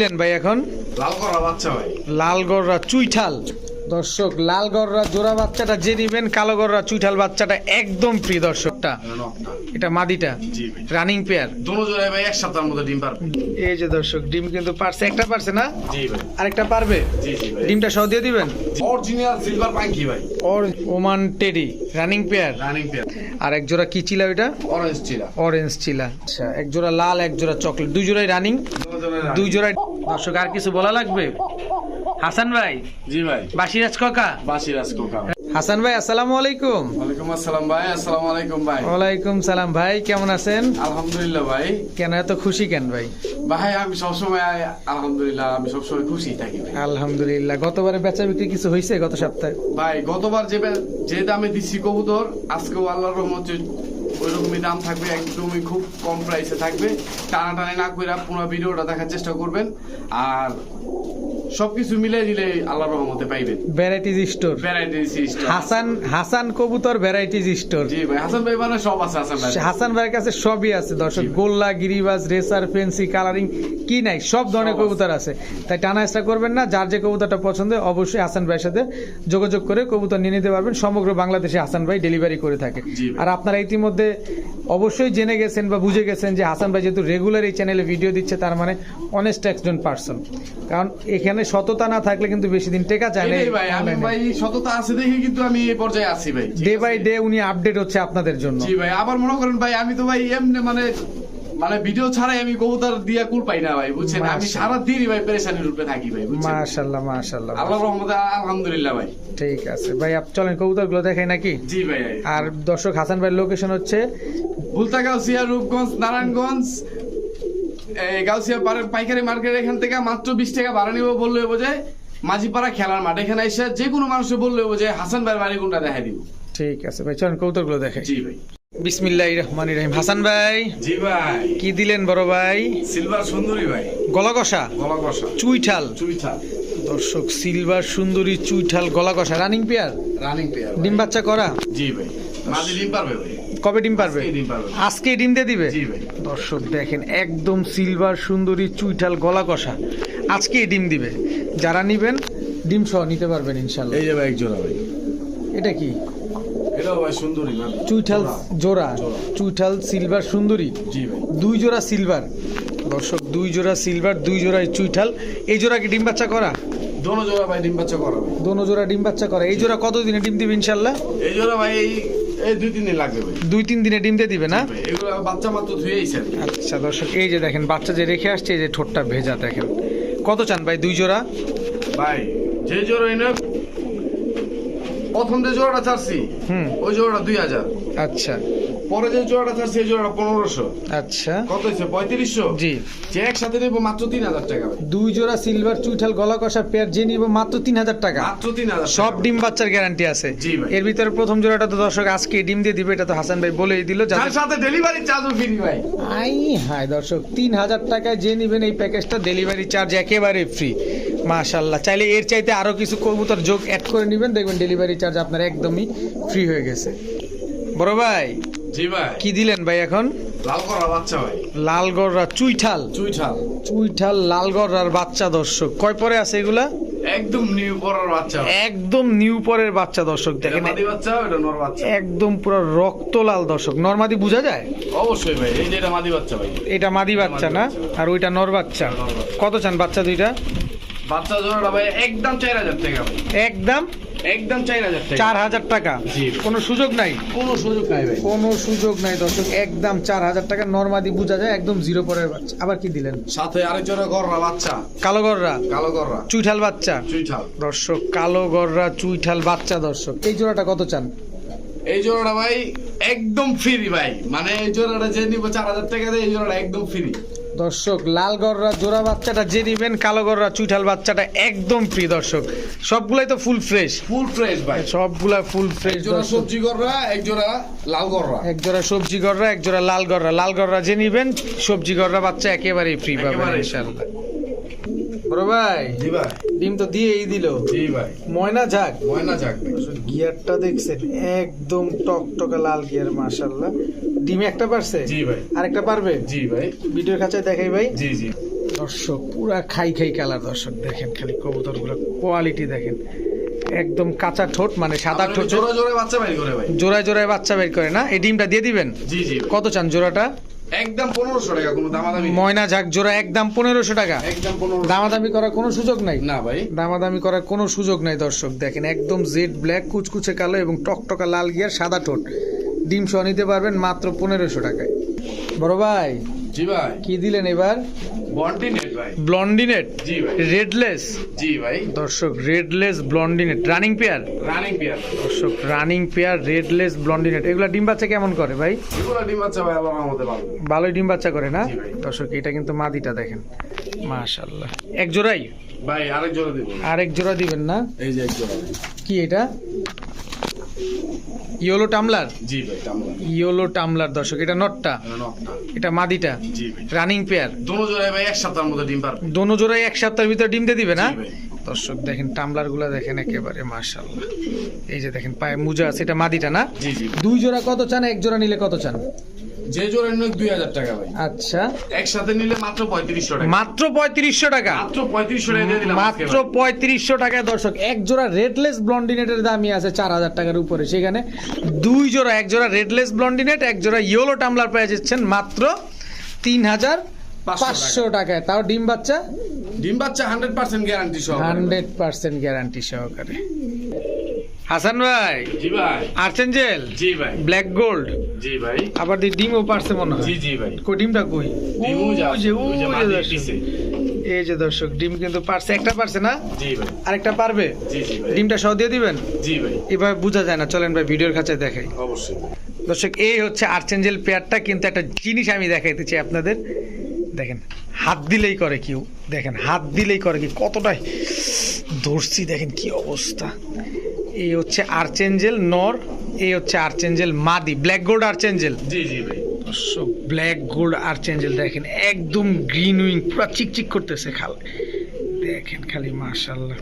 দিলেন ভাই এখন? লাল করা বাচ্চা ভাই। লালগড়রা চুইঠাল। দর্শক লালগড়রা জোড়া বাচ্চাটা যে নিবেন কালোগড়রা চুইঠাল বাচ্চাটা একদম ফ্রি দর্শকটা। এটা মাদিটা রানিং পেয়ার। দোনো জোড়ায় ভাই এক সপ্তাহের মধ্যে ডিম পারবে। এই যে দর্শক ডিম কিন্তু পারছে একটা পারছে না? জি ভাই। আরেকটা পারবে? জি জি ভাই। ডিমটা সহ দিয়ে দিবেন? অরিজিনাল সিলভার পাঙ্কি ভাই। ওর Oman teddy running pair running pair আর এক জোড়া কি চিলা ওইটা? অরেঞ্জ চিলা। অরেঞ্জ চিলা। আচ্ছা এক জোড়া লাল এক জোড়া চকলেট। দুই জোড়াই রানিং দুই জোড়াই দর্শক আর কিছু বলা লাগবে? হাসান ভাই? জি ভাই। বাসিরাজ কাকা? বাসি রাজকোকা হাসান ভাই আসসালামু আলাইকুম। ওয়ালাইকুম আসসালাম ভাই আসসালামু আলাইকুম ভাই। ওয়ালাইকুম সালাম ভাই কেমন আছেন? আলহামদুলিল্লাহ ভাই। কেন এত খুশি কেন ভাই? ভাই আমি সবসময় আলহামদুলিল্লাহ আমি সবসময় খুশি থাকি আলহামদুলিল্লাহ গতবারে বেচা বিক্রি কিছু হয়েছে গত সপ্তাহে? ভাই গতবার যে যে দামে দিচ্ছি কবুতর আজকেও আল্লাহর রহমতে ওই রকমই দাম থাকবে, একদমই খুব কম প্রাইসে থাকবে। টানাটানি না করে পুরো ভিডিওটা দেখার চেষ্টা করবেন। আর সবকিছু মিলে দিলে আল্লাহর রহমতে পাইবেন। Varieties store variety system Hasan Hasan কবুতর ভ্যারাইটিজ স্টোর জি ভাই হাসান ভাই মানে সব আছে হাসান ভাই। হাসান ভাইয়ের কাছে সবই আছে দর্শক গোল্লা গিরিবাজ রেসার ফেন্সি কালারিং কি নাই সব ধরনের। কবুতর আছে। তাই টানা এক্সট্রা করবেন না যার যে কবুতরটা পছন্দ অবশ্যই হাসান ভাইয়ের সাথে যোগাযোগ করে কবুতর নিয়ে নিতে পারবেন। সমগ্র বাংলাদেশে হাসান ভাই ডেলিভারি করে থাকে। আর আপনারা ইতিমধ্যে অবশ্যই জেনে গেছেন বা বুঝে গেছেন যে হাসান ভাই যেহেতু রেগুলার এই চ্যানেলে ভিডিও দিচ্ছে তার মানে অনেস্ট একজন পার্সন কারণ এখানে সততা না থাকলে কিন্তু বেশি দিন টেকা যায় না ভাই আমি ভাই সততা আছে দেখে কিন্তু আমি এই পর্যায়ে আছি ভাই। ঠিক ডে আছে? বাই ডে উনি আপডেট হচ্ছে আপনাদের জন্য। জি ভাই আবার মনে করেন ভাই আমি তো ভাই এমনি মানে মানে ভিডিও ছাড়াই আমি কবুতর দিয়া কুল পাই না ভাই বুঝছেন? আমি সারা দিনই ভাই পেরেশানির রূপে থাকি ভাই বুঝছেন? মাশাল্লাহ মাশাল্লাহ আল্লাহর রহমতে আলহামদুলিল্লাহ ভাই। ঠিক আছে। ভাই আপ চলেন কবুতরগুলো দেখাই নাকি? জি ভাই আর দর্শক হাসান ভাই লোকেশন হচ্ছে ভুলতা গাউসিয়া রূপগঞ্জ নারায়ণগঞ্জ গাউসিয়া পাইকারি মার্কেট এখান থেকে মাত্র বিশ টাকা ভাড়া নিব বললে বোঝে মাঝিপাড়া খেলার মাঠ। এখানে এসে যে কোনো মানুষে বললে হাসান ভাইয়ের বাড়ি কোনটা দেখা দিব। ঠিক আছে ভাই চলেন দেখাই। জি ভাই। রহিম। হাসান ভাই জি ভাই। কি দিলেন বড় ভাই? সিলভার সুন্দরী ভাই। গলা কষা গলা কষা চুইঠাল। চুইঠা দর্শক সিলভার সুন্দরী চুইঠাল গলা কষা রানিং পেয়ার? রানিং পেয়ার ডিম বাচ্চা করা? জি ভাই। মাঝে ডিম পারবে ভাই। কবে ডিম পারবে। আজকে ডিম দিয়ে দিবে? দর্শক দেখেন একদম সিলভার সুন্দরী চুইঠাল গলা কষা। আজকেই ডিম দিবে। যারা নিবেন ডিম সহ নিতে পারবেন ইনশাল্লাহ এই যে ভাই এক জোড়া ভাই। এটা কি? এটাও ভাই সুন্দরী না? চুইঠাল জোড়া। চুইঠাল সিলভার সুন্দরী। জি ভাই। দুই জোড়া সিলভার। দর্শক দুই জোড়া সিলভার দুই জোড়া চুইঠাল। এই জোড়া কি ডিম বাচ্চা করা? দোনো জোড়া ভাই ডিম বাচ্চা করা দোনো জোড়া ডিম বাচ্চা করা। এই জোড়া কতদিনে ডিম দিবে ইনশাল্লাহ এই জোড়া ভাই এই দুই তিন দিন লাগবে ভাই। দুই তিন দিনে ডিম দিয়ে দিবে না? এগুলো বাচ্চা মাত্র ধুয়েইছেন আচ্ছা দর্শক এই যে দেখেন বাচ্চা যে রেখে আসছে এই যে ঠোঁটটা ভেজা দেখেন। কত চান ভাই দুই জোড়া? ভাই যে জোড়া এনে প্রথম যে জোড়াটা ছাড়ছি হুম। ওই জোড়াটা দুই হাজার। আচ্ছা। পরে যে জোড়াটা ছাড়ছি এই জোড়াটা পনেরোশো। আচ্ছা। কত হয়েছে? পঁয়ত্রিশশো? জি। যে একসাথে নেব মাত্র তিন হাজার টাকা। দুই জোড়া সিলভার চুইঠাল গলা কষা পেয়ার যে নিব মাত্র তিন হাজার টাকা। মাত্র তিন হাজার সব ডিম বাচ্চার গ্যারান্টি আছে। জি ভাই। এর ভিতরে প্রথম জোড়াটা তো দর্শক আজকে ডিম দিয়ে দিবে এটা তো হাসান ভাই বলেই দিল যাদের সাথে ডেলিভারি চার্জও ফ্রি ভাই। আই হাই দর্শক তিন হাজার টাকায় যে নেবেন এই প্যাকেজটা ডেলিভারি চার্জ একেবারে ফ্রি মাশাল্লাহ চাইলে এর চাইতে আরও কিছু কবুতর যোগ অ্যাড করে নেবেন। দেখবেন ডেলিভারি চার্জ আপনার একদমই ফ্রি হয়ে গেছে। বড় ভাই জি ভাই। কি দিলেন ভাই এখন? লাল বাচ্চা ভাই। লালগড়রা চুইঠাল। চুইঠাল। চুইঠাল লালগড়রার বাচ্চা দর্শক। কয় পরে আছে এগুলা? একদম নিউ পরার বাচ্চা একদম নিউ পরের বাচ্চা দর্শক দেখেন। বাচ্চা এটা নর বাচ্চা। একদম পুরো রক্ত লাল দর্শক। নর্মাদি বোঝা যায়? অবশ্যই ভাই এই যে এটা মাদি বাচ্চা ভাই। এটা মাদি বাচ্চা না? আর ওইটা নর বাচ্চা। কত চান বাচ্চা দুইটা? বাচ্চা জোড়াটা ভাই একদম চার হাজার টাকা একদম? একদম চার হাজার টাকা। চার হাজার টাকা। কোনো সুযোগ নাই? কোনো সুযোগ নাই ভাই। কোনো সুযোগ নাই দর্শক একদম চার হাজার টাকা নর্মাদি বোঝা যায় একদম জিরো পরের বাচ্চা। আবার কি দিলেন? সাথে আরেক জোড়া গররা বাচ্চা। কালো গররা? কালো গররা। চুইঠাল বাচ্চা? চুইঠাল। দর্শক কালো গররা চুইঠাল বাচ্চা দর্শক। এই জোড়াটা কত চান? এই জোড়াটা ভাই একদম ফ্রি ভাই। মানে এই জোড়াটা যে নিবো চার হাজার টাকা দিয়ে এই জোড়াটা একদম ফ্রি দর্শক লাল গররা জোড়া বাচ্চাটা যে নিবেন কালো গররা চুইঠাল বাচ্চাটা একদম ফ্রি দর্শক। সবগুলাই তো ফুল ফ্রেশ। ফুল ফ্রেশ ভাই। সবগুলা ফুল ফ্রেশ জোড়া সবজি গররা এক জোড়া লাল গররা। এক জোড়া সবজি গররা এক জোড়া লাল গররা। লাল গররা যে নিবেন সবজি গররা বাচ্চা একেবারেই ফ্রি পাবেন ইনশাআল্লাহ। বড় ভাই জি ভাই। ডিম তো দিয়েই দিল। জি ভাই। ময়না ঝাক ময়না যাক গিয়ারটা দেখছেন একদম টকটকা লাল গিয়ার মাশাল্লাহ ডিম একটা পারছে? জি ভাই। আরেকটা পারবে? জি ভাই। ভিডিওর কাছে দেখাই ভাই। জি জি। দর্শক পুরা খাই খাই কালার দর্শক দেখেন খালি কবুতরগুলো কোয়ালিটি দেখেন। একদম কাঁচা ঠোঁট মানে সাদা ঠোঁট। জোড়া জোড়া বাচ্চা বাড়ি করে ভাই। জোড়ায় জোড়ায় বাচ্চা বের করে না? এই ডিমটা দিয়ে দিবেন? জি জি। কত চান জোড়াটা? একদম পনেরোশো টাকা কোনো দামাদামি ময়না ঝাক জোড়া একদম পনেরোশো টাকা। একদম পনেরো দামাদামি করার কোনো সুযোগ নাই? না ভাই। দামাদামি করার কোনো সুযোগ নাই দর্শক। দেখেন একদম জেড ব্ল্যাক কুচকুচে কালো এবং টকটকা লাল গিয়ার সাদা ঠোঁট। ডিম সহ নিতে পারবেন মাত্র পনেরোশো টাকায়। বড় ভাই জি ভাই। কি দিলেন এবার? বন্টি নেট। ভাই। ব্লন্ডিনেট জি ভাই। রেডলেস জি ভাই। দর্শক red lace blondinette running pair running pair দর্শক running pair red lace blondinette এগুলা ডিম বাচ্চা কেমন করে ভাই? এগুলো ডিম বাচ্চা ভাই আল্লাহ রহমতে ভালো। ভালোই ডিম বাচ্চা করে না? দর্শক এটা কিন্তু মাদিটা দেখেন। মাশাল্লাহ এক জোড়াই? ভাই আরেক জোড়া দিব। আরেক জোড়া দিবেন না? এই যে এক জোড়া। কি এটা? ইয়োলো টামলার? জি ভাই টামলার। ইয়েলো টামলার দর্শক এটা নটটা? নটটা। এটা মাদিটা? জি ভাই। Running pair? দোনো জোড়ায় ভাই এক সপ্তাহের মধ্যে ডিম পারবে। দোনো জোড়ায় এক সপ্তাহের ভিতর ডিম দিয়ে দিবে না। দর্শক দেখেন টামলারগুলা দেখেন একেবারে মাশাআল্লাহ। এই যে দেখেন পায়ে মুজা আছে এটা মাদিটা না? জি জি। দুই জোড়া কত চান? এক জোড়া নিলে কত চান? যে জোড়া নিলে দুই হাজার টাকা ভাই। আচ্ছা। একসাথে নিলে মাত্র পঁয়ত্রিশশো টাকা। মাত্র পঁয়ত্রিশশো টাকা। মাত্র পঁয়ত্রিশশো টাকা দিয়ে দিলাম মাত্র পঁয়ত্রিশশো টাকায় দর্শক এক জোড়া রেডলেস ব্লন্ডিনেটের দামই আছে চার হাজার টাকার উপরে। সেখানে দুই জোড়া এক জোড়া রেডলেস ব্লন্ডিনেট এক জোড়া ইয়েলো টামলার পেয়ে যাচ্ছেন মাত্র তিন হাজার পাঁচশো পাঁচশো টাকায় তাও ডিম বাচ্চা? ডিম বাচ্চা হান্ড্রেড পার্সেন্ট গ্যারান্টি সহ হান্ড্রেড পার্সেন্ট গ্যারান্টি সহকারে। হাসান ভাই জি ভাই। আর্চেঞ্জেল জি ভাই। ব্ল্যাক গোল্ড জি ভাই। আবার দি ডিমও পারছে মনে হয়। জি জি ভাই। কই ডিমটা কই? ডিমও যা ওই যে। এই যে দর্শক ডিম কিন্তু পারছে। একটা পারছে না? জি ভাই। আরেকটা পারবে? জি জি ভাই। ডিমটা সহ দিয়ে দিবেন? জি ভাই। এবার বোঝা যায় না। চলেন ভাই ভিডিওর কাছে দেখাই। অবশ্যই দর্শক এই হচ্ছে আর্চেঞ্জেল পেয়ারটা কিন্তু একটা জিনিস আমি দেখাইতে চাই আপনাদের। দেখেন হাত দিলেই করে কেউ। দেখেন হাত দিলেই করে কি কতটা ধরছি দেখেন কি অবস্থা। এই হচ্ছে আর্চেঞ্জেল নর। এই হচ্ছে আর্চেঞ্জেল মাদি ব্ল্যাক গোল্ড আর্চেঞ্জেল জি জি ভাই। ব্ল্যাক গোল্ড আর্চেঞ্জেল দেখেন একদম গ্রিন উইং পুরো চিকচিক করতেছে খাল। দেখেন খালি মাশাল্লাহ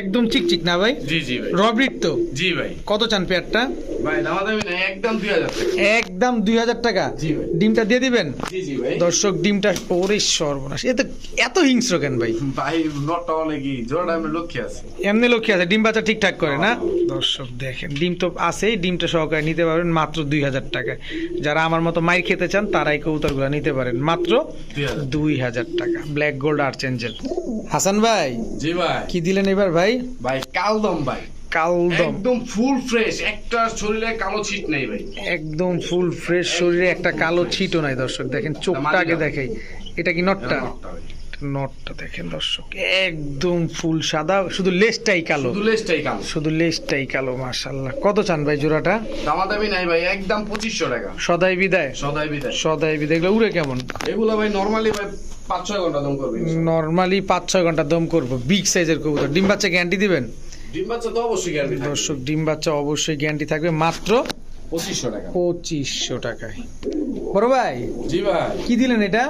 একদম চিকচিক না ভাই? জি জি ভাই। রবরিক তো? জি ভাই। কত চান পেয়ারটা? ভাই দামাদামি না একদম দুই হাজার টাকা। একদম দুই হাজার টাকা? জি ভাই। ডিমটা দিয়ে দিবেন? জি জি ভাই। দর্শক ডিমটা ওরে সর্বনাশ। এত এত হিংস্র কেন ভাই? ভাই নটটা অনেকই জোড়াটা আমি লক্ষ্যে আছে? এমনি লক্ষ্মী আছে ডিম বাচ্চা ঠিকঠাক করে না? দর্শক দেখেন ডিম তো আছেই ডিমটা সহকারে নিতে পারবেন মাত্র দুই হাজার টাকায়। যারা আমার মতো মাইর খেতে চান তারাই কবুতরগুলো নিতে পারেন। মাত্র দুই হাজার। দুই হাজার টাকা। ব্ল্যাক গোল্ড আর্চেঞ্জেল হাসান ভাই জি ভাই। কি দিলেন এবার ভাই? ভাই কালদম ভাই। কালদম। একদম ফুল ফ্রেশ একটা শরীরে কালো ছিট নেই ভাই। একদম ফুল ফ্রেশ শরীরে একটা কালো ছিটও নাই দর্শক দেখেন চোখটা আগে দেখাই। এটা কি নটটা? নটটা দেখেন দর্শক একদম ফুল সাদা শুধু লেজটাই কালো। শুধু লেজটাই কালো। শুধু লেজটাই কালো মাশাল্লাহ কত চান ভাই জোড়াটা? দামাদামি নাই ভাই একদম পঁচিশশো টাকা। সদাই বিদায়? সদাই বিদায়। সদাই বিদায় এগুলো উড়ে কেমন? এগুলো ভাই নর্মালি ভাই পাঁচ ছয় ঘণ্টা দম করবে নর্মালি পাঁচ ছয় ঘণ্টা দম করব বিগ সাইজের কবুতর। ডিম বাচ্চা গ্যারান্টি দিবেন? ডিম বাচ্চা তো অবশ্যই গ্যারান্টি দর্শক ডিম বাচ্চা অবশ্যই গ্যারান্টি থাকবে। মাত্র পঁচিশশো টাকা। পঁচিশশো টাকায়। বড় ভাই জি ভাই। কি দিলেন এটা?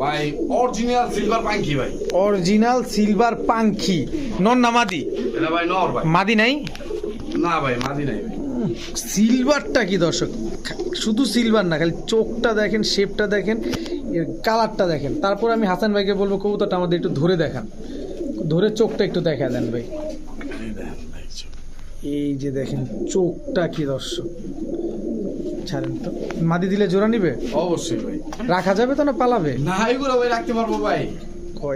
ভাই অরিজিনাল সিলভার পাঙ্কি ভাই। Original silver পাঙ্খি। নন না মাদি? এটা ভাই নর ভাই। মাদি নাই? না ভাই মাদি নাই ভাই। সিলভারটা কি দর্শক? শুধু সিলভার না খালি চোখটা দেখেন শেপটা দেখেন এর কালারটা দেখেন। তারপর আমি হাসান ভাইকে বলব কবুতরটা আমাদের একটু ধরে দেখান। ধরে চোখটা একটু দেখা দেন ভাই। এই যে দেখেন চোখটা কি দর্শক? ছাড়েন তো। মাদি দিলে জোড়া নিবে? অবশ্যই ভাই। রাখা যাবে তো না পালাবে? না এগুলো ভাই রাখতে পারব ভাই।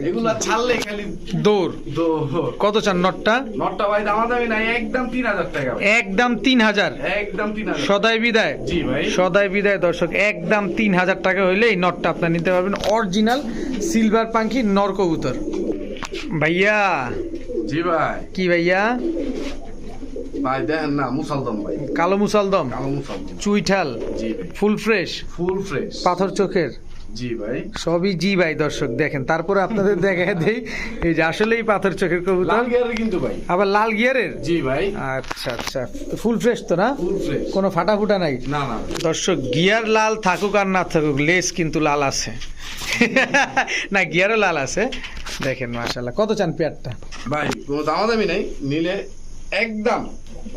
এগুলা ছাড়লে খালি দৌড়। দৌড়। কত চান নটটা? নটটা ভাই দামাদামি নাই একদম তিন হাজার টাকা একদম তিন হাজার। একদম তিন হাজার। সদাই বিদায়। জি ভাই। সদাই বিদায় দর্শক। একদম তিন হাজার টাকা হইলে এই নটটা আপনার নিতে পারবেন। অরিজিনাল সিলভার পাঙ্কি নর কবুতর। ভাইয়া। জি ভাই। কি ভাইয়া? ভাই দেখেন না মুসালদম ভাই। কালো মুসালদম? কালো মুসালদম। চুইঠাল? জি ভাই। Full fresh? Full fresh. পাথর চোখের? জি ভাই। সবই জি ভাই দর্শক দেখেন। তারপরে আপনাদের দেখা দেই এই যে আসলেই পাথর চোখের কবুতর। লাল গিয়ারের কিন্তু ভাই। আবার লাল গিয়ারের? জি ভাই। আচ্ছা আচ্ছা। ফুল ফ্রেশ তো না? Full fresh. কোনো ফাটা ফুটা নাই? না না। দর্শক গিয়ার লাল থাকুক আর না থাকুক লেস কিন্তু লাল আছে। না গিয়ারও লাল আছে। দেখেন মাশাল্লাহ কত চান পেয়ারটা? ভাই কোনো দামাদামি নাই। নিলে একদম।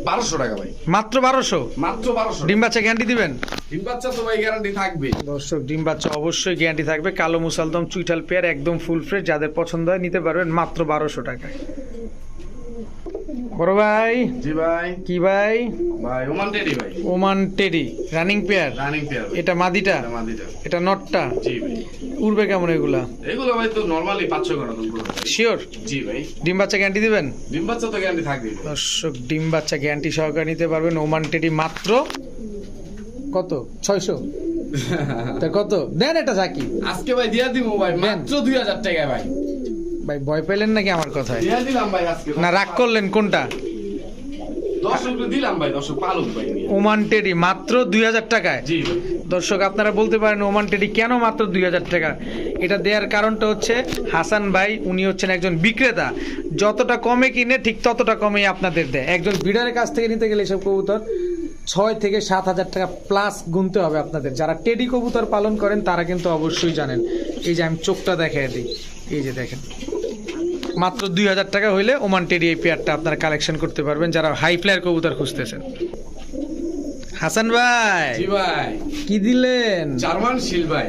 বারোশো টাকা ভাই। মাত্র বারোশো? মাত্র বারোশো। ডিম বাচ্চা গ্যারান্টি দিবেন? ডিম বাচ্চা তো ভাই গ্যারান্টি থাকবে। দর্শক ডিম বাচ্চা অবশ্যই গ্যারান্টি থাকবে। কালো মুসালদম চুইঠাল পেয়ার একদম ফুল ফ্রেশ যাদের পছন্দ হয় নিতে পারবেন মাত্র বারোশো টাকায়। বড় ভাই। জি ভাই। কি ভাই? ভাই ওমান টেডি ভাই। Oman teddy running pair running pair এটা মাদিটা? মাদিটা। এটা নটটা? জি ভাই। উড়বে কেমন এগুলা? এগুলো ভাই তো নরমালি পাঁচশো করা তো। শিওর জি ভাই। ডিম বাচ্চা গ্যারান্টি দিবেন? ডিম বাচ্চা তো গ্যারান্টি থাকবে দর্শক ডিম বাচ্চা গ্যারান্টি সহকারে নিতে পারবেন ওমান টেডি মাত্র কত? ছয়শো? তা কত? দেন এটা জাকি আজকে ভাই দিয়া দিব ভাই মাত্র দুই হাজার টাকায় ভাই। ভাই ভয় পেলেন নাকি আমার কথায়? না রাগ করলেন কোনটা। ওমান টেডি মাত্র দুই হাজার টাকায়? দর্শক আপনারা বলতে পারেন ওমান টেডি কেন মাত্র দুই হাজার টাকা? এটা দেওয়ার কারণটা হচ্ছে হাসান ভাই উনি হচ্ছেন একজন বিক্রেতা। যতটা কমে কিনে ঠিক ততটা কমেই আপনাদের দেয়। একজন বিডারের কাছ থেকে নিতে গেলে এসব কবুতর ছয় থেকে সাত হাজার টাকা প্লাস গুনতে হবে আপনাদের। যারা টেডি কবুতর পালন করেন তারা কিন্তু অবশ্যই জানেন। এই যে আমি চোখটা দেখাই দিই। এই যে দেখেন। মাত্র দুই হাজার টাকা হইলে ওমান টেডি এই পেয়ারটা আপনারা কালেকশন করতে পারবেন যারা হাই ফ্লায়ার কবুতর খুঁজতেছেন। হাসান ভাই জি ভাই। কি দিলেন? জার্মান শিল ভাই।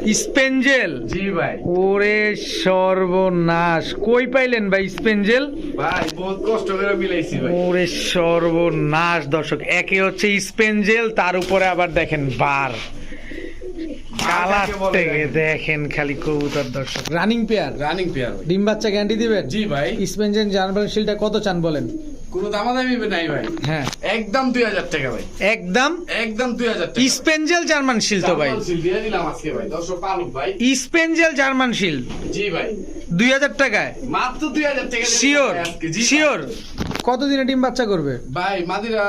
জি ভাই। ওরে সর্বনাশ কই পাইলেন ভাই স্পেঞ্জেল ভাই বহুত কষ্ট করে মিলাইছি ভাই। ওরে সর্বনাশ দর্শক একে হচ্ছে স্পেঞ্জেল তার উপরে আবার দেখেন বার। কালার থেকে দেখেন। দেখেন খালি কবুতর দর্শক। রানিং পেয়ার রানিং পেয়ার ডিম বাচ্চা গ্যারান্টি দিবেন? জি ভাই। স্পেঞ্জেল জার্মান শিলটা কত চান বলেন? কোনো দামাদামি নাই ভাই। হ্যাঁ। একদম দুই হাজার টাকা ভাই। একদম? একদম দুই হাজার টাকা। স্পেঞ্জেল জার্মান শিল তো ভাই। শিল দিয়ে দিলাম আজকে ভাই। দর্শক পালুক ভাই। স্পেঞ্জেল জার্মান শিল জি ভাই। দুই হাজার টাকায়। মাত্র দুই হাজার টাকা শিওর শিওর কতদিনে ডিম বাচ্চা করবে? ভাই মাদিরা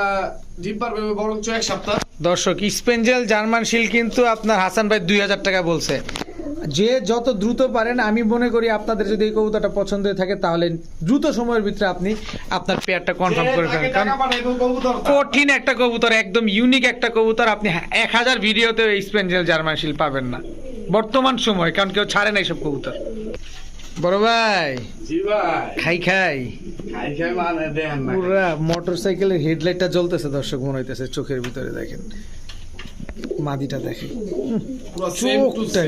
ডিম পারবে বরঞ্চ এক সপ্তাহ। দর্শক স্পেঞ্জেল জার্মান শিল কিন্তু আপনার হাসান ভাই দুই হাজার টাকা বলছে। যে যত দ্রুত পারেন, আমি মনে করি আপনাদের যদি এই কবুতরটা পছন্দ হয়ে থাকে, তাহলে দ্রুত সময়ের ভিতরে আপনি আপনার পেয়ারটা কনফার্ম করে ফেলেন। কারণ। কঠিন একটা কবুতর, একদম ইউনিক একটা কবুতর, আপনি এক হাজার ভিডিওতে স্পেঞ্জেল জার্মান শিল পাবেন না। বর্তমান সময়, কারণ কেউ ছাড়ে না এইসব কবুতর। বড় ভাই। জি ভাই। খাই খাই। মানে দেন না। পুরা মোটর সাইকেলের হেডলাইটটা জ্বলতেছে দর্শক মনে হইতেছে চোখের ভিতরে দেখেন। মাদিটা দেখে চোখটা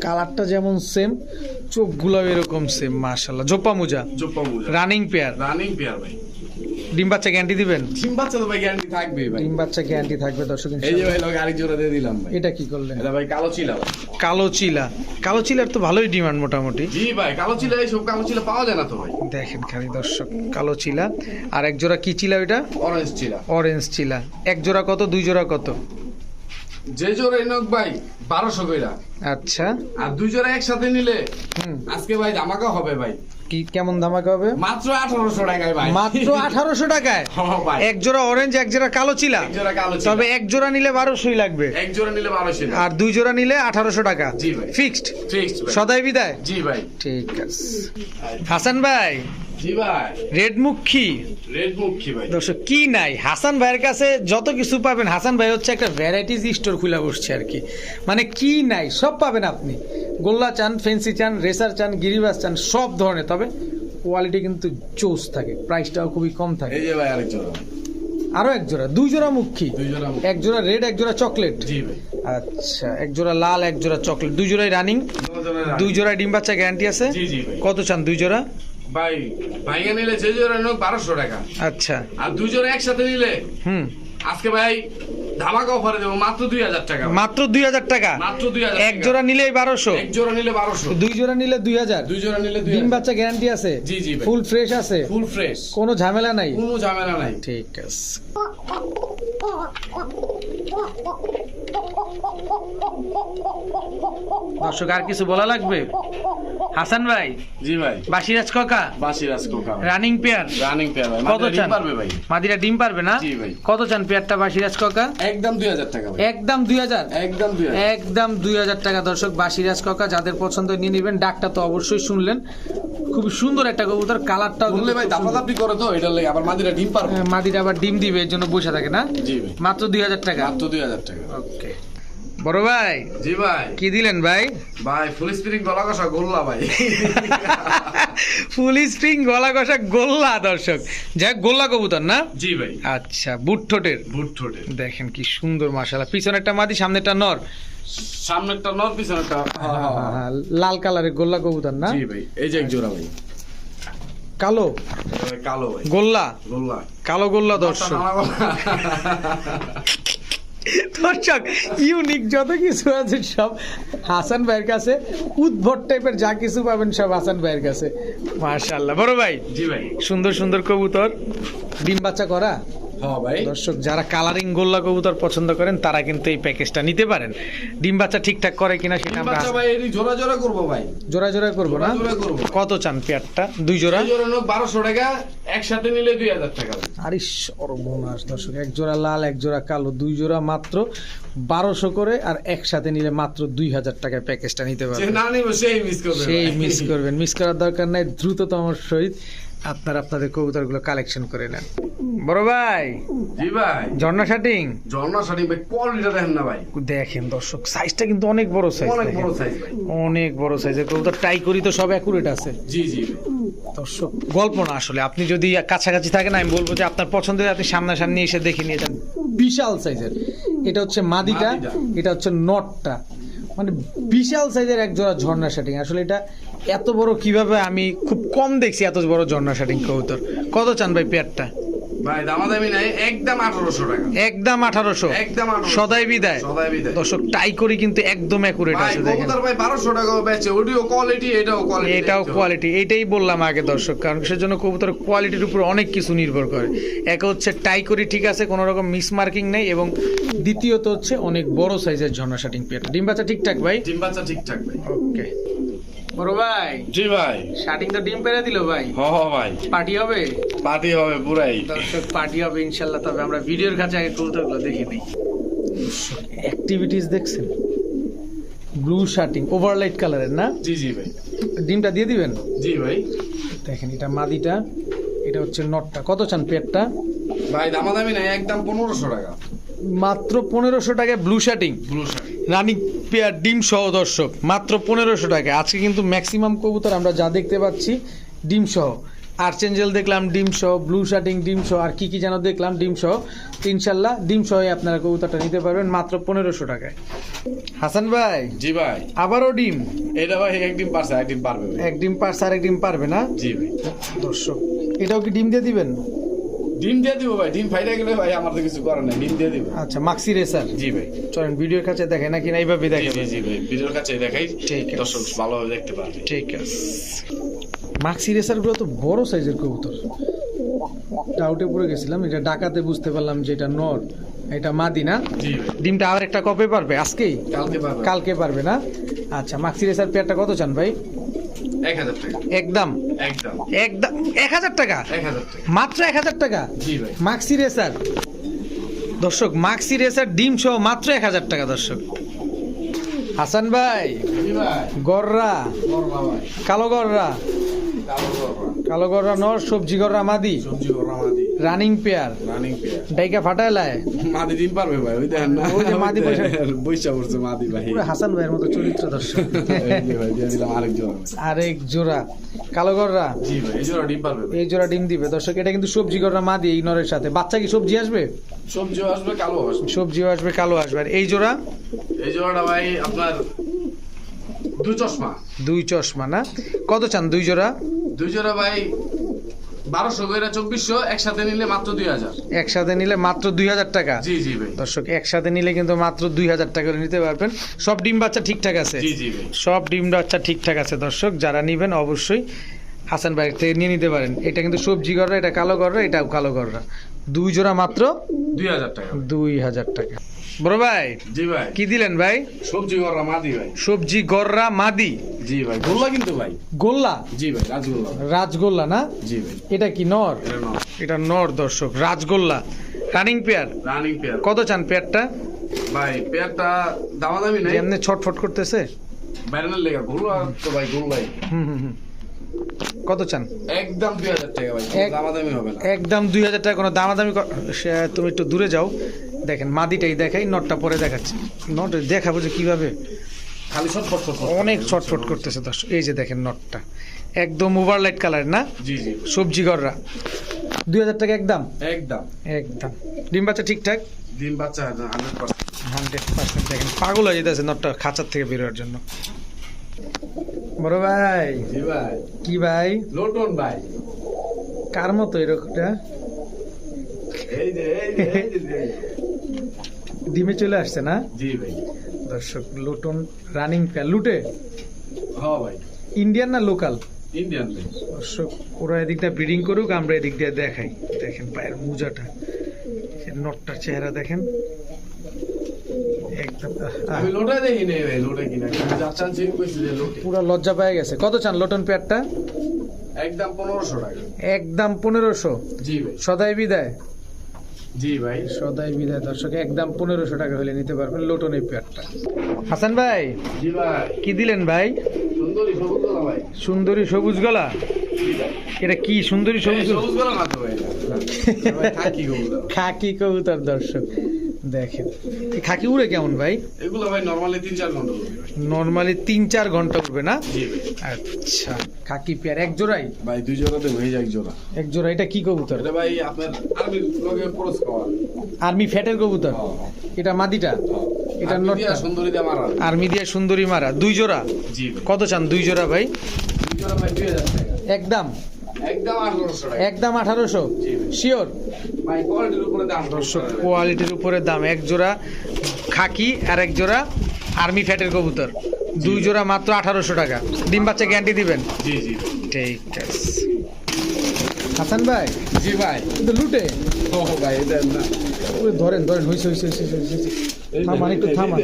কালারটা যেমন সেম চোখগুলো এরকম সেম মুজা। জোপা মুজা। রানিং পেয়ার রানিং পেয়ার ভাই। ডিম বাচ্চা গ্যারান্টি দিবেন? ডিম বাচ্চা তো ভাই গ্যারান্টি থাকবে ভাই। ডিম বাচ্চা গ্যারান্টি থাকবে দর্শক এই যে ভাই লগে আরেক জোড়া দিয়ে দিলাম ভাই। এটা কি করলেন? এটা ভাই কালো চিলা কালো চিলা। কালো চিলার তো ভালোই ডিমান্ড মোটামুটি। জি ভাই কালো চিলা এইসব কালো চিলা পাওয়া যায় না তো ভাই। দেখেন খালি দর্শক কালো চিলা। আর এক জোড়া কি চিলা ওইটা? অরেঞ্জ চিলা। অরেঞ্জ চিলা। এক জোড়া কত দুই জোড়া কত? যে জোড়া এনক ভাই বারোশো কইরা। আচ্ছা। আর দুই জোড়া একসাথে নিলে আজকে ভাই ধামাকা হবে ভাই। কি কেমন ধামাকা হবে? মাত্র আঠারোশো টাকায় ভাই। মাত্র আঠারোশো টাকায়? ভাই। এক জোড়া অরেঞ্জ এক জোড়া কালো চিলা? এক জোড়া কালো তবে এক জোড়া নিলে বারোশোই লাগবে। এক জোড়া নিলে আর দুই জোড়া নিলে আঠারোশো টাকা। জি ভাই। ফিক্সড ফিক্সড সদাই বিদায়? জি ভাই। ঠিক আছে। হাসান ভাই। জি ভাই। রেড মুখী ভাই। দর্শক কি নাই? হাসান ভাইয়ের কাছে যত কিছু পাবেন হাসান ভাই হচ্ছে একটা স্টোর খুলে বসছে আর কি। মানে কি নাই? সব পাবেন আপনি। গোল্লা চান ফেন্সি চান রেসার চান গিরিবাস চান সব ধরনের। তবে কোয়ালিটি কিন্তু চোস থাকে। প্রাইসটাও খুবই কম থাকে। এই যে ভাই আরেক জোড়া। আরও এক জোড়া? দুই জোড়া মুখী। এক জোড়া রেড এক জোড়া চকলেট আচ্ছা এক জোড়া লাল এক জোড়া চকলেট দুই জোড়াই রানিং দুই জোড়া ডিম বাচ্চা গ্যারান্টি আছে? কত চান দুই জোড়া? ভাই ভাইয়া নিলে যে জোড়া নোক বারোশো টাকা। আচ্ছা। আর দুই জোড়া একসাথে নিলে? হুম। আজকে ভাই ধামাকা অফারে দেবো মাত্র দুই হাজার টাকা। মাত্র দুই হাজার টাকা? মাত্র দুই হাজার এক জোড়া নিলেই বারোশো? এক জোড়া নিলে বারোশো। দুই জোড়া নিলে দুই হাজার? দুই জোড়া নিলে দুই বাচ্চা গ্যারান্টি আছে? জি, জি ফুল ফ্রেশ আছে? ফুল ফ্রেশ কোনো ঝামেলা নাই? কোনো ঝামেলা নাই। ঠিক আছে। দর্শক আর কিছু বলা লাগবে? হাসান ভাই জি ভাই। বাসিরাজ কাকা বাসি রাজকোকা রানিং পেয়ার। রানিং পেয়ার ভাই। কত চান? পারবে ভাই? মাদিরা ডিম পারবে না? জি ভাই। কত চান পেয়ারটা বাসিরাজ কাকা? একদম দুই হাজার টাকা ভাই। একদম দুই হাজার? একদম দুই হাজার। একদম দুই হাজার টাকা দর্শক বাসিরাজ কাকা যাদের পছন্দ নিয়ে নেবেন। ডাকটা তো অবশ্যই শুনলেন। খুব সুন্দর একটা কবুতর কালারটাও বললে ভাই দাপা দাপি করে তো এটা লাগে আবার মাদিরা ডিম পারবে। মাদিরা আবার ডিম দিবে এর জন্য বসে থাকে না? জি ভাই। মাত্র দুই হাজার টাকা? মাত্র দুই হাজার টাকা। ওকে। বড় ভাই জি ভাই। কি দিলেন ভাই? ভাই ফুল স্প্রিং গলা কষা গোল্লা ভাই। ফুল স্প্রিং গলা কষা গোল্লা দর্শক। যাক গোল্লা কবুতর না? জি ভাই। আচ্ছা বুট ঠোঁটের বুট দেখেন কি সুন্দর মাশাআল্লাহ। পিছনেরটা মাদি সামনেরটা নর। সামনেরটা নর পিছনেরটা হ্যাঁ, হ্যাঁ, হ্যাঁ। লাল কালারের গোল্লা কবুতর না? জি ভাই এই যে এক জোড়া ভাই। কালো? কালো গোল্লা? গোল্লা। কালো গোল্লা দর্শক। দর্শক ইউনিক যত কিছু আছে সব হাসান ভাইয়ের কাছে উদ্ভট টাইপের যা কিছু পাবেন সব হাসান ভাইয়ের কাছে। মার্শাল্লাহ বড় ভাই জি ভাই। সুন্দর সুন্দর কবুতর। ডিম বাচ্চা করা? দর্শক যারা কালারিং গোল্লা কবুতর পছন্দ করেন তারা কিন্তু এই প্যাকেজটা নিতে পারেন। ডিম বাচ্চা ঠিকঠাক করে কিনা সেটা আমরা বাচ্চা ভাই এটি জোড়া জোড়া করব ভাই। জোড়া জোড়া করব না? কত চান পেয়ারটা? দুই জোড়া? জোড়া নোক বারোশো টাকা। একসাথে নিলে দুই হাজার টাকা আরে সর্বনাশ দর্শক এক জোড়া লাল এক জোড়া কালো দুই জোড়া মাত্র বারোশো করে আর একসাথে নিলে মাত্র দুই হাজার টাকায় প্যাকেজটা নিতে যে পারবেন। না নিব সেই মিস করবে সেই মিস করবেন। মিস করার দরকার নাই দ্রুততম সহিত আপনার আপনাদের কবুতরগুলো কালেকশন করে নেন। বড় ভাই। জি ভাই। ঝর্ণা শাটিং? ঝর্ণা শাড়ি ভাই কোয়ালিটিটা দেখেন না ভাই। দেখেন দর্শক সাইজটা কিন্তু অনেক বড় সাইজ অনেক বড় সাইজ ভাই। অনেক বড় সাইজের কবুতর ট্রাই করি তো সব অ্যাকুরেট আছে। জি জি দর্শক গল্প না আসলে আপনি যদি কাছাকাছি থাকেন আমি বলব যে আপনার পছন্দের আপনি সামনাসামনি এসে দেখে নিয়ে যান। বিশাল সাইজের এটা হচ্ছে মাদিটা। এটা হচ্ছে নটটা। মানে বিশাল সাইজের এক জোড়া ঝর্ণা শাটিং আসলে এটা এত বড় কীভাবে আমি খুব কম দেখছি এত বড় ঝর্ণা শাটিং কবুতর। কত চান ভাই পেয়ারটা ভাই দামাদামি নাই একদম টাকা। একদম আঠারোশো। একদম সদাই বিদায়। সদাই বিদায়। দর্শক টাই করি কিন্তু একদম ভাই আছে দেখেন। ভাই বারোশো টাকা বেচে ওটিও কোয়ালিটি এটাও কোয়ালিটি এটাও কোয়ালিটি এটাই বললাম আগে দর্শক কারণ সেজন্য কোয়ালিটির উপর অনেক কিছু নির্ভর করে। এক হচ্ছে টাই করি ঠিক আছে কোনো রকম মিস মার্কিং নেই এবং দ্বিতীয়ত হচ্ছে অনেক বড় সাইজের ঝর্ণা শাটিং পেয়ারটা ডিম বাচ্চা ঠিকঠাক ভাই? ডিম বাচ্চা ঠিকঠাক ভাই। ওকে বড় ভাই। জি ভাই। শাটিং তো ডিম পেরে দিল ভাই। হ হ ভাই। পার্টি হবে? পার্টি হবে পুরাই। দর্শক পার্টি হবে ইনশাল্লাহ তবে আমরা ভিডিওর কাছে আগে কবুতরগুলো দেখে নিই। অ্যাক্টিভিটিস দেখছেন? ব্লু শার্টিং ওভারলাইট কালারের না? জি জি ভাই। ডিমটা দিয়ে দিবেন? জি ভাই। দেখেন এটা মাদিটা এটা হচ্ছে নটটা। কত চান পেটটা? ভাই দামাদামি নাই একদম পনেরোশো টাকা। মাত্র পনেরোশো টাকায় blue shirting blue running pair ডিম সহ দর্শক মাত্র পনেরোশো টাকা আজকে কিন্তু ম্যাক্সিমাম কবুতর আমরা যা দেখতে পাচ্ছি ডিম সহ। আর্চেঞ্জেল দেখলাম ডিম সহ ব্লু শার্টিং ডিম সহ আর কি কি যেন দেখলাম ডিম সহ। ইনশাল্লাহ ডিম সহ আপনারা কবুতরটা নিতে পারবেন মাত্র পনেরোশো টাকায়। হাসান ভাই জি ভাই। আবারও ডিম? এটা ভাই একদিন পারছে একদিন পারবে ভাই। এক ডিম পারছে আর এক ডিম পারবে না? জি ভাই। দর্শক এটাও কি ডিম দিয়ে দিবেন? ডিম দিয়ে দিব ভাই ডিম ফাইটা গেলে ভাই আমার তো কিছু করার নাই ডিম দিয়ে দিব। আচ্ছা মাক্সি রেসার? জি ভাই। চলেন ভিডিওর কাছে দেখে নাকি না এইভাবে দেখে জি জি ভাই ভিডিওর কাছে দেখাই ঠিক। দর্শক ভালোভাবে দেখতে পারবে। ঠিক আছে। মাক্সি রেসারগুলো তো বড় সাইজের কবুতর। ডাউটে পড়ে গেছিলাম এটা ডাকাতে বুঝতে পারলাম যে এটা নর এটা মাদি না? ডিমটা আবার একটা কপে পারবে? আজকেই? কালকে পারবে। না? আচ্ছা মাক্সি রেসার পেয়ারটা কত চান ভাই? এক হাজার টাকা। একদম। একদম। একদম। এক হাজার টাকা? এক হাজার টাকা। মাত্র এক হাজার টাকা? জি ভাই। Maxi racer. দর্শক মাক্সি রেসার ডিম সহ মাত্র এক হাজার টাকা দর্শক। হাসান ভাই গররা। কালো গররা। কালো গররা নর সবজি গররা মাদি। সবজি গররা মাদি। রানিং পেয়ার রানিং পেয়ার ডাইকা ফাটাইলায় মাদি ডিম পারবে ভাই ওই দেখেন না। ওই যে মাদি বৈশা পড়ছে মাদি ভাই। পুরো হাসান ভাইয়ের মতো চরিত্র দর্শক। ভাই দিয়ে দিলাম আরেকজন আরেক জোড়া। কালো গররা। জি ভাই এই জোড়া ডিম পারবে এই জোড়া ডিম দিবে। দর্শক এটা কিন্তু সবজি গররা মাদি এই নরের সাথে। বাচ্চা কি সবজি আসবে? সবজিও আসবে কালো আসবে। সবজিও আসবে কালো আসবে। আর এই জোড়া? এই জোড়াটা ভাই আপনার দুই চশমা। দুই চশমা না? কত চান দুই জোড়া? দুই জোড়া ভাই বারোশো কইরা চব্বিশশো একসাথে নিলে মাত্র দুই হাজার। একসাথে নিলে মাত্র দুই হাজার টাকা? জি জি ভাই। দর্শক একসাথে নিলে কিন্তু মাত্র দুই হাজার টাকা নিতে পারবেন। সব ডিম বাচ্চা ঠিকঠাক আছে? জি জি ভাই। সব ডিম বাচ্চা ঠিকঠাক আছে দর্শক। যারা নিবেন অবশ্যই হাসান থেকে নিয়ে নিতে পারেন। এটা কিন্তু সবজি গররা এটা কালো গররা এটাও কালো গররা দুই জোড়া মাত্র দুই হাজার টাকা। দুই হাজার টাকা। বড় ভাই জি ভাই। কি দিলেন ভাই? সবজি করা মাদি ভাই। সবজি গররা মাদি। জি ভাই গোল্লা কিন্তু ভাই। গোল্লা? জি ভাই রাজগোল্লা। রাজগোল্লা না? জি ভাই। এটা কি নর? এটা নর। দর্শক রাজগোল্লা। রানিং পেয়ার রানিং পেয়ার কত চান পেয়ারটা? ভাই পেয়ারটা দামাদামি নাই। এমনি ছটফট করতেছে? ব্যারেনের লেগা গোল্লা তো ভাই গোল্লাই। হুম হুম হুম। কত চান? একদম দুই হাজার টাকা ভাই দামাদামি হবে না। একদম দুই হাজার টাকা কোনো দামাদামি তুমি একটু দূরে যাও। দেখেন মাদিটাই দেখাই নটটা পরে দেখাচ্ছি। নট দেখাবো যে কীভাবে খালি। অনেক ছটফট করতেছে দর্শক। এই যে দেখেন নটটা একদম ওভারলাইট কালার না? জি জি। সবজি গররা দুই হাজার টাকা একদম? একদম। একদম। ডিম বাচ্চা ঠিকঠাক? ডিম বাচ্চা হান্ড্রেড পার্সেন্ট দেখেন পাগল হয়ে যেতেছে নটটা খাঁচার থেকে বেরোয়ার জন্য। বড় ভাই। জি ভাই। কি ভাই? লোটন ভাই। কার মতো এরকমটা? এই যে, এই যে। ডিমে চলে আসছে না? জি ভাই। দর্শক লুটন রানিং প্যার লুটে? হ্যাঁ ভাই। ইন্ডিয়ান না লোকাল? ইন্ডিয়ান দর্শক ওরা এদিক দিয়ে ব্রিডিং করুক আমরা এদিক দিয়ে দেখাই। দেখেন পায়ের মুজাটা। নটটার চেহারা দেখেন। পুরা লজ্জা পেয়ে গেছে। কত চান লটন পেয়ারটা? একদম পনেরোশো টাকা। একদম পনেরোশো। সদাই বিদায়। জি ভাই। সদাই বিদায় দর্শক একদম পনেরোশো টাকা হলে নিতে পারবেন লোটন এই পেয়ারটা। হাসান ভাই জি ভাই। কি দিলেন ভাই? সুন্দরী সবুজ গলা ভাই। সুন্দরী সবুজ গলা? এটা কি সুন্দরী সবুজ খাকি কবুতর দর্শক। দেখেন। খাকি উড়ে কেমন ভাই? এগুলো ভাই নরমালি তিন চার ঘণ্টা লাগবে ভাই। নর্মালি তিন চার ঘণ্টা উঠবে না? আচ্ছা খাকি পেয়ার। এক জোড়াই? ভাই দুই জোড়াতে হয়ে যায় এক জোড়া। এক জোড়া। এটা কি কবুতর? এটা ভাই আপনার আর্মির লগে খরচ খাওয়া আর্মি ফ্যাটের কবুতর? এটা মাদিটা? এটা এটা নটটা। সুন্দরী দিয়ে মারা। আর্মি দিয়ে সুন্দরী মারা। দুই জোড়া? জি কত চান দুই জোড়া ভাই? দুই জোড়া ভাই দুই হাজার টাকা। একদম। একদম আঠারোশো শিওর কোয়ালিটির উপরে দাম দর্শক কোয়ালিটির উপরে দাম। এক জোড়া খাকি আর এক জোড়া আর্মি ফ্যাটের কবুতর। দুই জোড়া মাত্র আঠারোশো টাকা। ডিম বাচ্চা গ্যারান্টি দিবেন? জি জি। ঠিক আছে। হাসান ভাই জি ভাই। কিন্তু লুটে? ও ভাই ধরেন ধরেন হইছে হইছে হইছে হইছে, থামান একটু থামান।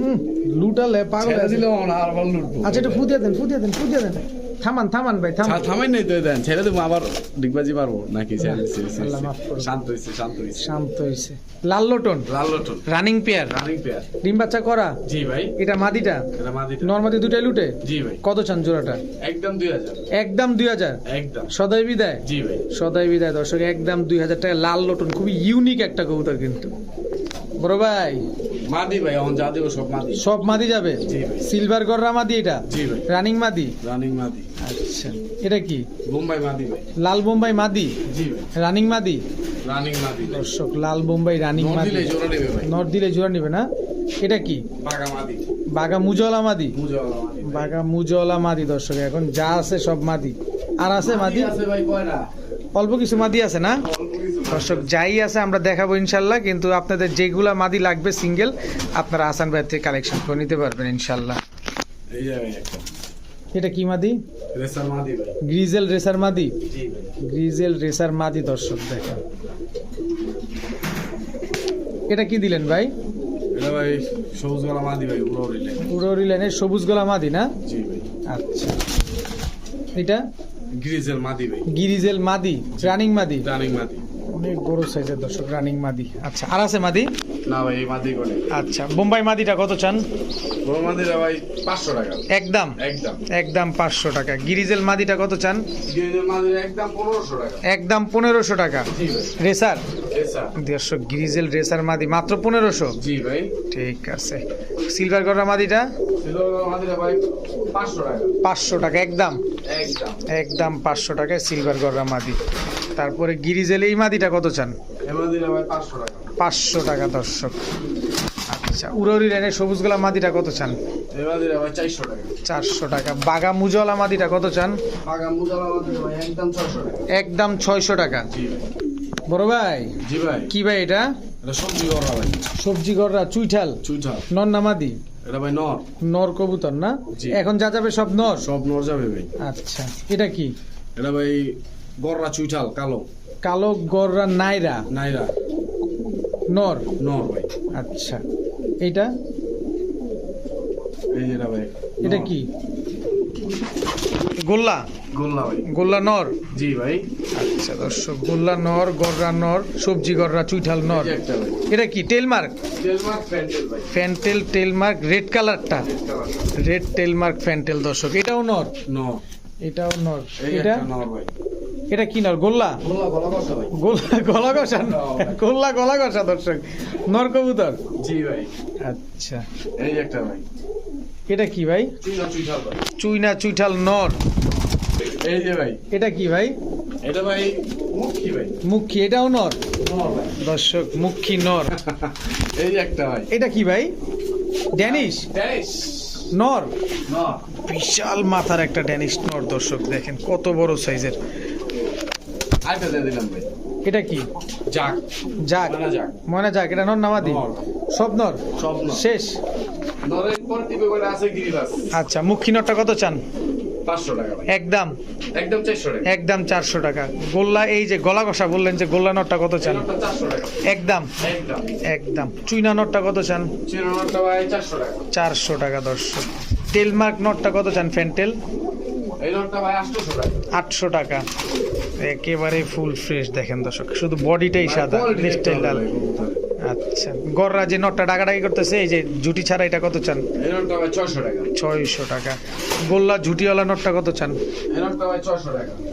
হুম, লুটালে পাগল দিলে আচ্ছা একটু ফুদিয়ে দেন ফুদিয়ে দেন ফুদিয়ে দেন। থামান থামান ভাই থামান। থামাই নাই তো দেন ছেড়ে দেবো আবার ডিগবাজি পারব নাকি। শান্ত হয়েছে শান্ত হয়েছে শান্ত হয়েছে লাল লোটন? লাল লটন। রানিং পেয়ার রানিং পেয়ার ডিম বাচ্চা করা? জি ভাই। এটা মাদিটা? এটা মাদি নর্মাদি দুটাই লুটে? জি ভাই। কত চান জোড়াটা একদম দুই হাজার। একদম দুই হাজার? একদম। সদাই বিদায়? জি ভাই। সদাই বিদায় দর্শক একদম দুই হাজার টাকা লাল লোটন। খুবই ইউনিক একটা কবুতর কিন্তু। বড় ভাই মাদি ভাই এখন যা দেবো সব মাদি। সব মাদি যাবে? সিলভার গররা মাদি এটা? জি ভাই। রানিং মাদি? রানিং মাদি। আচ্ছা। এটা কি? বোম্বাই মাদি ভাই। লাল বোম্বাই মাদি? জি ভাই। রানিং মাদি? রানিং মাদি দর্শক লাল বোম্বাই রানিং মাদি। দিলে জোড়া নেবে ভাই। নর দিলে জোড়া নিবে না? এটা কি? বাগা মাদি। বাগা মুজলা মাদি? মুজওয়ালা মাদি বাগা মুজলা মাদি দর্শক এখন যা আছে সব মাদি। আর আছে মাদি? আছে ভাই কয়টা? অল্প কিছু মাদি আছে না। দর্শক যাই আছে আমরা দেখাবো ইনশাল্লাহ কিন্তু আপনাদের যেগুলা মাদি লাগবে সিঙ্গেল আপনারা আসান ভাই থেকে কালেকশন করে নিতে পারবেন ইনশাল্লাহ। এটা কি মাদি? রেসার মাদি গ্রিজেল রেসার মাদি? গ্রিজেল রেসার মাদি দর্শক দেখেন। এটা কি দিলেন ভাই? এটা ভাই সবুজ গলা মাদি ভাই উড়ো উড়িলে উড়ি লাইনের সবুজ গলা মাদি না? জি ভাই। আচ্ছা। এটা? গ্রিজেল মাদি ভাই। গিরিজেল মাদি রানিং মাদি? রানিং মাদি। অনেক বড় সাইজের দর্শক রানিং মাদি। আচ্ছা আর আছে মাদি? না ভাই এই মাদি করে আচ্ছা বোম্বাই মাদিটা কত চান? মাদিরা ভাই পাঁচশো টাকা। একদম? একদম। একদম পাঁচশো টাকা। গিরিজেল মাদিটা কত চান? গ্রিজেল মাদিরা একদম পনেরোশো টাকা। একদম পনেরোশো টাকা। জি ভাই। রেসার? এসা দর্শক গিরিজেল রেসার মাদি মাত্র পনেরোশো। জি ভাই। ঠিক আছে। সিলভার গড়া মাদিটা? পাঁচশো টাকা। পাঁচশো টাকা একদম। একদম। একদম পাঁচশো টাকায় সিলভার গড়া মাদি। তারপরে গিরিজেল এই মাদিটা কত চান? পাঁচশো টাকা। দর্শক। আচ্ছা উড়ি লাইনের সবুজ গোলা মাদিটা কত চান? চারশো টাকা। বাগা মুজলা মাদিটা কত চান? একদম একদম ছয়শো টাকা। বড় ভাই? জি ভাই। কি ভাই এটা? এটা সবজি করা ভাই। সবজি গড়রা চুইঠাল? চুইঠা নর মাদি? এটা ভাই নর। নর কবুতর না? এখন যা যাবে সব নর? সব নর যাবে ভাই। আচ্ছা এটা কি? এটা ভাই গররা চুইঠাল কালো। কালো গররা নাইরা? নাইরা। নর? নর ভাই। আচ্ছা। এটা এই যেটা ভাই এটা কি? গোল্লা? গোল্লা ভাই। গোল্লা নর? জি ভাই। আচ্ছা দর্শক গোল্লা নর গররা নর সবজি গররা চুইঠাল নর। একটা এটা কি টেলমার্ক? ফ্যান্টেল টেলমার্ক রেড কালারটা? রেড টেলমার্ক ফ্যান্টেল দর্শক। এটাও নর? নর। এটাও নর। এটা? নর ভাই। এটা কি নর গোল্লা? গোল্লা গলা কষা গোল্লা গলা কষা দর্শক। নর কবুতর? জি ভাই। আচ্ছা। এই একটা ভাই। এটা কি ভাই? চুইনা চুইঠাল ভাই। চুইঠাল নর। এই যে ভাই। এটা কি ভাই? এটা ভাই মুখী ভাই। মুখী এটাও নর? দর্শক মুখী নর। এই একটা ভাই। এটা কি ভাই? ড্যানিশ? ড্যানিশ। নর? নর। বিশাল মাথার একটা ড্যানিশ নর দর্শক দেখেন কত বড় সাইজের। আরেকটা দিয়ে দিলাম ভাই। এটা কি? যাক। যাক। ময়না যাক। এটা নর নামাদি। সব নর। সব নর। শেষ। নরের পর টিপে করে আছে গিরিবাস। আচ্ছা মুখী নরটা কত চান? একদম। একদম চারশো টাকা। একদম চারশো টাকা। গোল্লা এই যে গলা কষা বললেন যে গোল্লা নটটা কত চান? একদম। একদম। চুইনা নটটা কত চান? চারশো টাকা। দর্শক। টেলমার্ক নটটা কত চান ফ্যান্টেল? নোটটা আটশো টাকা। একেবারে ফুল ফ্রেশ দেখেন দর্শক। শুধু বডিটাই সাদা দেখতে নিচটাই হবে লাল আচ্ছা গররা যে নটটা ডাকাডাকি করতেছে এই যে জুটি ছাড়া এটা কত চান? ছয়শো টাকা। গোল্লা ঝুটিওয়ালা নটটা কত চান?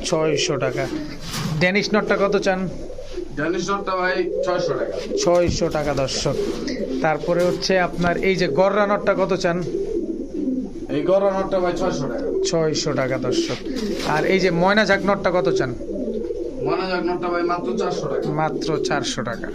ছয়শো টাকা। ড্যানিশ নটটা কত চান? ছয়শো টাকা। দর্শক। তারপরে হচ্ছে আপনার এই যে গররা নটটা কত চান? এই গররা নটটা ভাই ছয়শো টাকা। ছয়শো টাকা দর্শক। আর এই যে ময়না ঝাক নটটা কত চান? মাত্র চারশো টাকা। মাত্র চারশো টাকা।